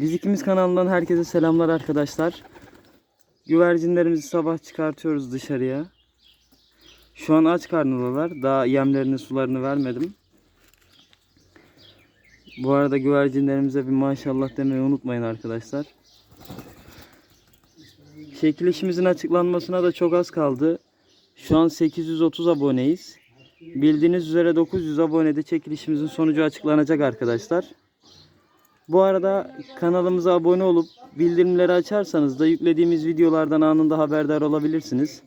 Biz ikimiz kanalından herkese selamlar arkadaşlar. Güvercinlerimizi sabah çıkartıyoruz dışarıya. Şu an aç karnıdalar. Daha yemlerini sularını vermedim. Bu arada güvercinlerimize bir maşallah demeyi unutmayın arkadaşlar. Çekilişimizin açıklanmasına da çok az kaldı. Şu an 830 aboneyiz. Bildiğiniz üzere 900 abonede çekilişimizin sonucu açıklanacak arkadaşlar. Bu arada kanalımıza abone olup bildirimleri açarsanız da yüklediğimiz videolardan anında haberdar olabilirsiniz.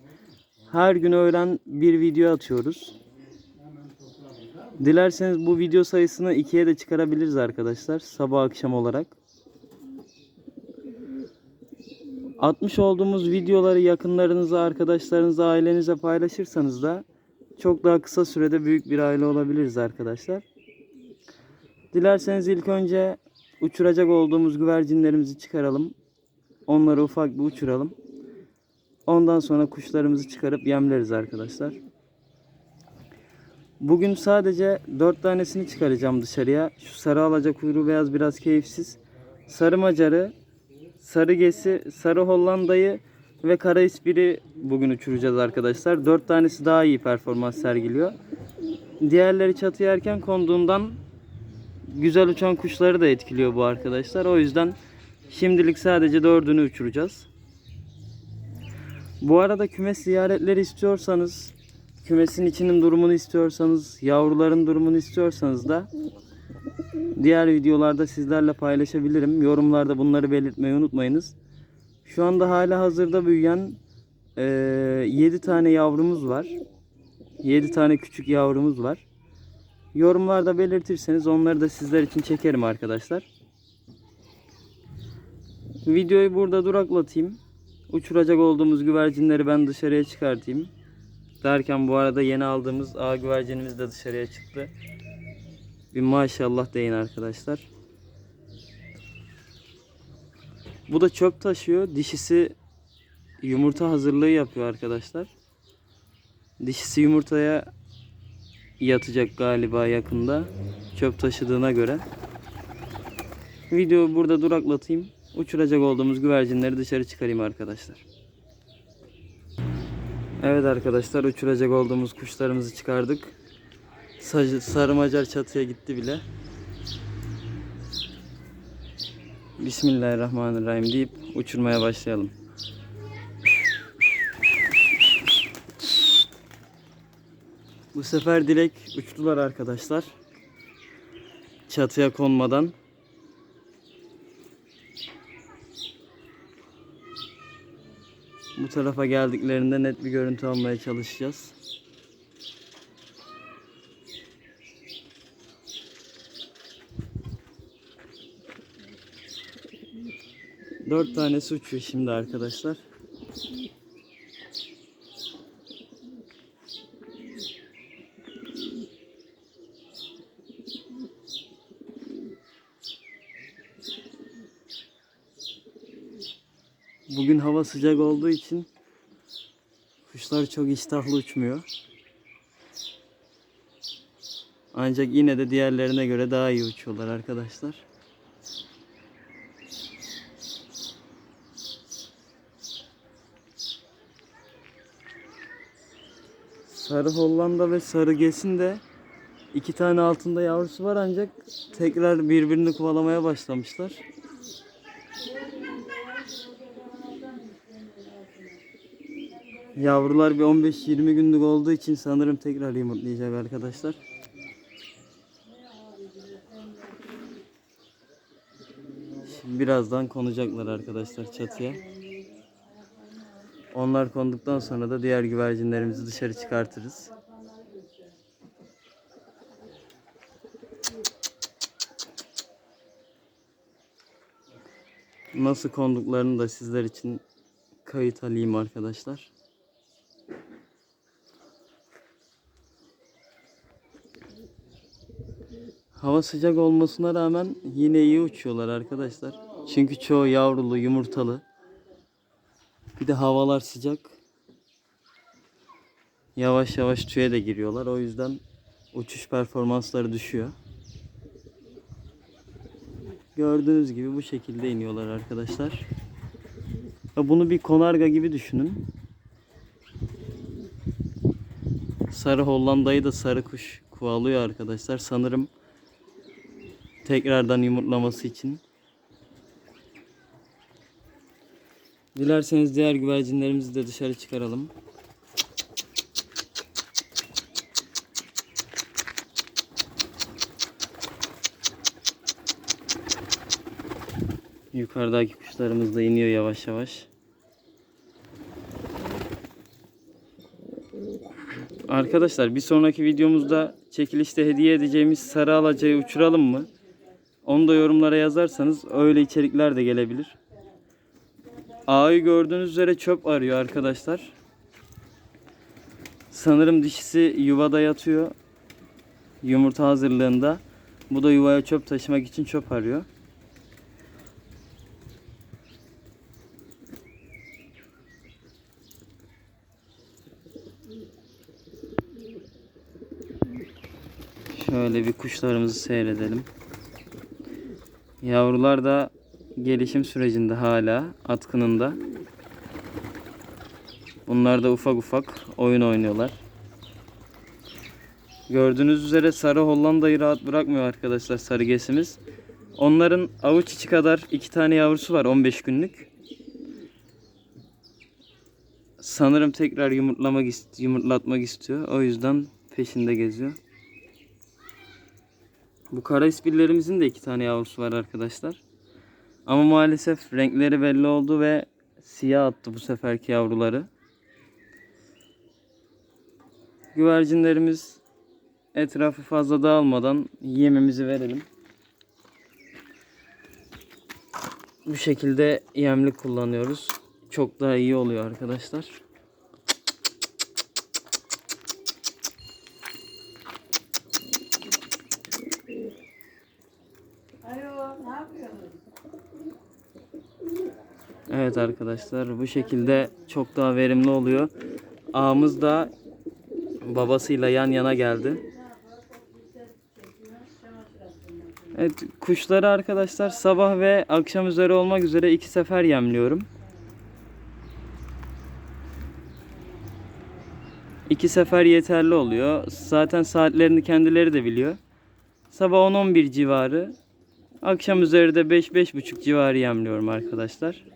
Her gün öğlen bir video atıyoruz. Dilerseniz bu video sayısını ikiye de çıkarabiliriz arkadaşlar. Sabah akşam olarak. Atmış olduğumuz videoları yakınlarınıza, arkadaşlarınıza, ailenize paylaşırsanız da çok daha kısa sürede büyük bir aile olabiliriz arkadaşlar. Dilerseniz ilk önce uçuracak olduğumuz güvercinlerimizi çıkaralım. Onları ufak bir uçuralım. Ondan sonra kuşlarımızı çıkarıp yemleriz arkadaşlar. Bugün sadece 4 tanesini çıkaracağım dışarıya. Şu sarı alacak kuyruğu beyaz biraz keyifsiz. Sarı macarı, sarı gesi, sarı hollandayı ve kara ispiri bugün uçuracağız arkadaşlar. 4 tanesi daha iyi performans sergiliyor. Diğerleri çatıya erken konduğundan güzel uçan kuşları da etkiliyor bu arkadaşlar. O yüzden şimdilik sadece dördünü uçuracağız. Bu arada kümes ziyaretleri istiyorsanız, kümesin içinin durumunu istiyorsanız, yavruların durumunu istiyorsanız da diğer videolarda sizlerle paylaşabilirim. Yorumlarda bunları belirtmeyi unutmayınız. Şu anda hala hazırda büyüyen eee 7 tane yavrumuz var. 7 tane küçük yavrumuz var. Yorumlarda belirtirseniz onları da sizler için çekerim arkadaşlar. Videoyu burada duraklatayım. Uçuracak olduğumuz güvercinleri ben dışarıya çıkartayım. Derken bu arada yeni aldığımız ağ güvercinimiz de dışarıya çıktı. Bir maşallah deyin arkadaşlar. Bu da çöp taşıyor. Dişisi yumurta hazırlığı yapıyor arkadaşlar. Dişisi yumurtaya yatacak galiba yakında. Çöp taşıdığına göre. Videoyu burada duraklatayım. Uçuracak olduğumuz güvercinleri dışarı çıkarayım arkadaşlar. Evet arkadaşlar uçuracak olduğumuz kuşlarımızı çıkardık. Sarı, sarı macar çatıya gitti bile. Bismillahirrahmanirrahim deyip uçurmaya başlayalım. Bu sefer dilek uçtular arkadaşlar. Çatıya konmadan. Bu tarafa geldiklerinde net bir görüntü almaya çalışacağız. Dört tanesi uçuyor şimdi arkadaşlar. Bugün hava sıcak olduğu için kuşlar çok iştahlı uçmuyor. Ancak yine de diğerlerine göre daha iyi uçuyorlar arkadaşlar. Sarı Hollanda ve Sarı Ges'in de iki tane altında yavrusu var ancak tekrar birbirini kovalamaya başlamışlar. Yavrular bir 15-20 günlük olduğu için sanırım tekrar yumurtlayacak arkadaşlar. Şimdi birazdan konacaklar arkadaşlar çatıya. Onlar konduktan sonra da diğer güvercinlerimizi dışarı çıkartırız. Nasıl konduklarını da sizler için kayıt alayım arkadaşlar. Hava sıcak olmasına rağmen yine iyi uçuyorlar arkadaşlar. Çünkü çoğu yavrulu, yumurtalı. Bir de havalar sıcak. Yavaş yavaş tüye de giriyorlar. O yüzden uçuş performansları düşüyor. Gördüğünüz gibi bu şekilde iniyorlar arkadaşlar. Bunu bir konarga gibi düşünün. Sarı Hollanda'yı da sarı kuş kovalıyor arkadaşlar. Sanırım tekrardan yumurtlaması için. Dilerseniz diğer güvercinlerimizi de dışarı çıkaralım. Yukarıdaki kuşlarımız da iniyor yavaş yavaş. Arkadaşlar bir sonraki videomuzda çekilişte hediye edeceğimiz sarı alacayı uçuralım mı? Onu da yorumlara yazarsanız öyle içerikler de gelebilir. Ağayı gördüğünüz üzere çöp arıyor arkadaşlar. Sanırım dişisi yuvada yatıyor. Yumurta hazırlığında. Bu da yuvaya çöp taşımak için çöp arıyor. Şöyle bir kuşlarımızı seyredelim. Yavrular da gelişim sürecinde hala atkınında. Bunlar da ufak ufak oyun oynuyorlar. Gördüğünüz üzere sarı Hollanda'yı rahat bırakmıyor arkadaşlar sarı gesimiz. Onların avuç içi kadar iki tane yavrusu var 15 günlük. Sanırım tekrar yumurtlamak yumurtlatmak istiyor. O yüzden peşinde geziyor. Bu kara ispillerimizin de iki tane yavrusu var arkadaşlar. Ama maalesef renkleri belli oldu ve siyah attı bu seferki yavruları. Güvercinlerimiz etrafı fazla dağılmadan yemimizi verelim. Bu şekilde yemlik kullanıyoruz. Çok daha iyi oluyor arkadaşlar. Evet arkadaşlar bu şekilde çok daha verimli oluyor. Ağımız da babasıyla yan yana geldi. Evet kuşları arkadaşlar sabah ve akşam üzeri olmak üzere iki sefer yemliyorum. İki sefer yeterli oluyor. Zaten saatlerini kendileri de biliyor. Sabah 10-11 civarı, akşam üzeri de 5-5.30 civarı yemliyorum arkadaşlar.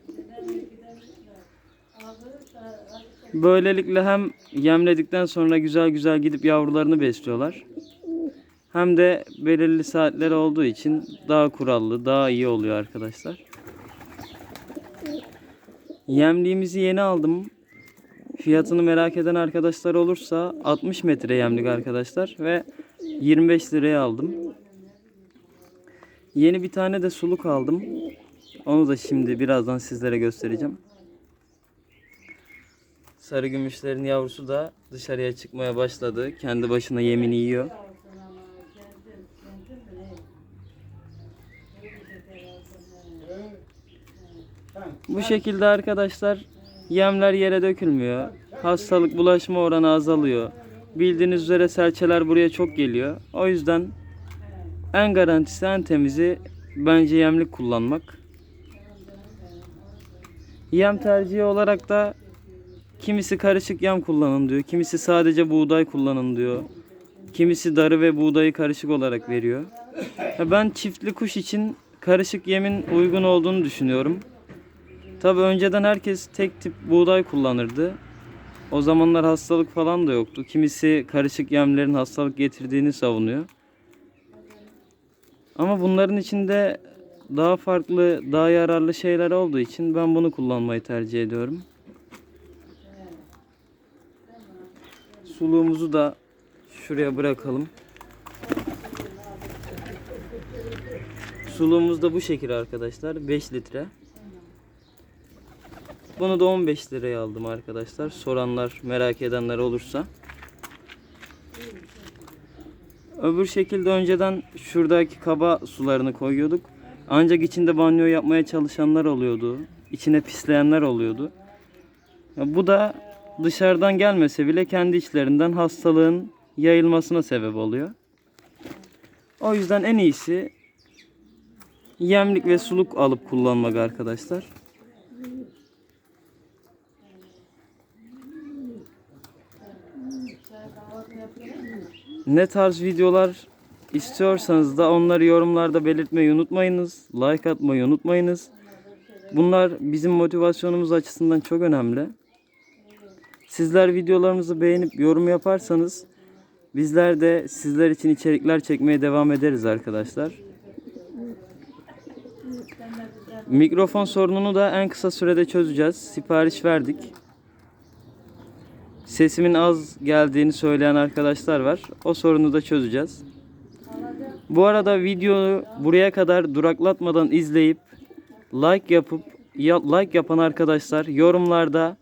Böylelikle hem yemledikten sonra güzel güzel gidip yavrularını besliyorlar. Hem de belirli saatleri olduğu için daha kurallı, daha iyi oluyor arkadaşlar. Yemliğimizi yeni aldım. Fiyatını merak eden arkadaşlar olursa 60 metre yemlik arkadaşlar ve 25 liraya aldım. Yeni bir tane de suluk aldım. Onu da şimdi birazdan sizlere göstereceğim. Sarı gümüşlerin yavrusu da dışarıya çıkmaya başladı. Kendi başına yemini yiyor. Bu şekilde arkadaşlar yemler yere dökülmüyor. Hastalık bulaşma oranı azalıyor. Bildiğiniz üzere serçeler buraya çok geliyor. O yüzden en garantisi en temizi bence yemlik kullanmak. Yem tercihi olarak da kimisi karışık yem kullanın diyor. Kimisi sadece buğday kullanın diyor. Kimisi darı ve buğdayı karışık olarak veriyor. Ben çiftli kuş için karışık yemin uygun olduğunu düşünüyorum. Tabi önceden herkes tek tip buğday kullanırdı. O zamanlar hastalık falan da yoktu. Kimisi karışık yemlerin hastalık getirdiğini savunuyor. Ama bunların içinde daha farklı, daha yararlı şeyler olduğu için ben bunu kullanmayı tercih ediyorum. Suluğumuzu da şuraya bırakalım. Suluğumuz da bu şekil arkadaşlar. 5 litre. Bunu da 15 liraya aldım arkadaşlar. Soranlar, merak edenler olursa. Öbür şekilde önceden şuradaki kaba sularını koyuyorduk. Ancak içinde banyo yapmaya çalışanlar oluyordu. İçine pisleyenler oluyordu. Bu da dışarıdan gelmese bile kendi içlerinden hastalığın yayılmasına sebep oluyor. O yüzden en iyisi Yemlik ve suluk alıp kullanmak arkadaşlar. Ne tarz videolar istiyorsanız da onları yorumlarda belirtmeyi unutmayınız. Like atmayı unutmayınız. Bunlar bizim motivasyonumuz açısından çok önemli. Sizler videolarımızı beğenip yorum yaparsanız bizler de sizler için içerikler çekmeye devam ederiz arkadaşlar. Mikrofon sorununu da en kısa sürede çözeceğiz. Sipariş verdik. Sesimin az geldiğini söyleyen arkadaşlar var. O sorunu da çözeceğiz. Bu arada videoyu buraya kadar duraklatmadan izleyip like yapıp ya- like yapan arkadaşlar yorumlarda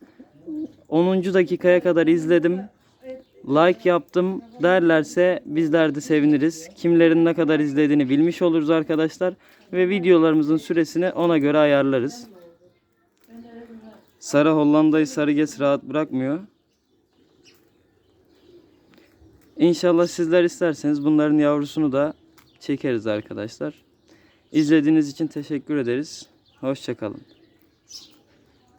10. dakikaya kadar izledim. Like yaptım derlerse bizler de seviniriz. Kimlerin ne kadar izlediğini bilmiş oluruz arkadaşlar ve videolarımızın süresini ona göre ayarlarız. Sarı Hollanda'yı sarı geç rahat bırakmıyor. İnşallah sizler isterseniz bunların yavrusunu da çekeriz arkadaşlar. İzlediğiniz için teşekkür ederiz. Hoşçakalın.